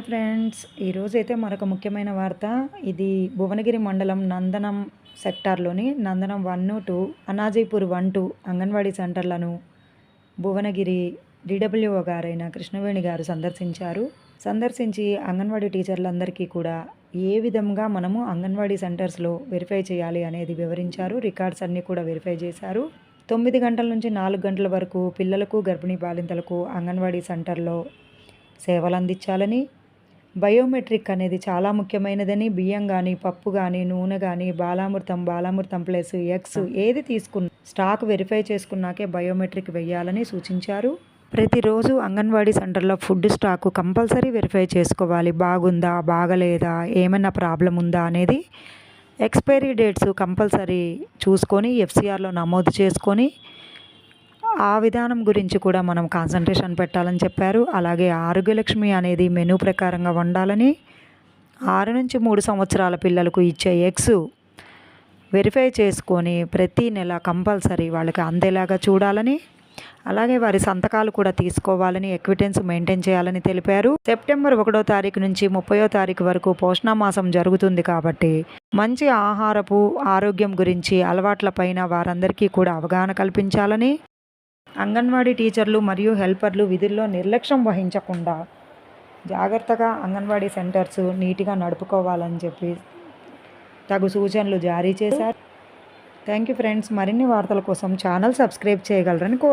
Hi friends. ఈరోజైతే మరొక ముఖ్యమైన వార్త. ఇది భువనగిరి మండలం Nandanam సెక్టార్లోని Nandanam one two Anajipur one two anganwadi సెంటర్లను Bhuvanagiri DWO గారైన కృష్ణవేణి గారు సందర్శించారు. సందర్శించి అంగన్వాడీ టీచర్లందరికీ కూడా ఏ విధంగా మనము అంగన్వాడీ సెంటర్స్లో వెరిఫై చేయాలి అనేది వివరించారు. రికార్డ్స్ అన్నీ కూడా వెరిఫై చేశారు. తొమ్మిది గంటల నుంచి నాలుగు గంటల వరకు పిల్లలకు గర్భిణీ బాలింతలకు అంగన్వాడీ సెంటర్లో సేవలు అందించాలని బయోమెట్రిక్ అనేది చాలా ముఖ్యమైనదని బియ్యం కానీ పప్పు కానీ నూనె కానీ బాలామృతం బాలామృతం ప్లస్ ఎక్స్ ఏది తీసుకున్న స్టాక్ వెరిఫై చేసుకున్నాకే బయోమెట్రిక్ వేయాలని సూచించారు. ప్రతిరోజు అంగన్వాడీ సెంటర్లో ఫుడ్ స్టాక్ కంపల్సరీ వెరిఫై చేసుకోవాలి. బాగుందా బాగలేదా ఏమైనా ప్రాబ్లం ఉందా అనేది ఎక్స్పైరీ డేట్స్ కంపల్సరీ చూసుకొని ఎఫ్సిఆర్లో నమోదు చేసుకొని ఆ విధానం గురించి కూడా మనం కాన్సన్ట్రేషన్ పెట్టాలని చెప్పారు. అలాగే ఆరోగ్యలక్ష్మి అనేది మెనూ ప్రకారంగా వండాలని ఆరు నుంచి మూడు సంవత్సరాల పిల్లలకు ఇచ్చే ఎగ్స్ వెరిఫై చేసుకొని ప్రతి నెల కంపల్సరీ వాళ్ళకి అందేలాగా చూడాలని అలాగే వారి సంతకాలు కూడా తీసుకోవాలని ఎక్విటెన్స్ మెయింటైన్ చేయాలని తెలిపారు. సెప్టెంబర్ ఒకటో తారీఖు నుంచి ముప్పయో తారీఖు వరకు పోషణమాసం జరుగుతుంది కాబట్టి మంచి ఆహారపు ఆరోగ్యం గురించి అలవాట్లపైన వారందరికీ కూడా అవగాహన కల్పించాలని అంగన్వాడీ టీచర్లు మరియు హెల్పర్లు విధుల్లో నిర్లక్ష్యం వహించకుండా జాగ్రత్తగా అంగన్వాడీ సెంటర్స్ నీట్గా నడుపుకోవాలని చెప్పి తగు సూచనలు జారీ చేశారు. థ్యాంక్ యూ ఫ్రెండ్స్ మరిన్ని వార్తల కోసం ఛానల్ సబ్స్క్రైబ్ చేయగలరని కోరు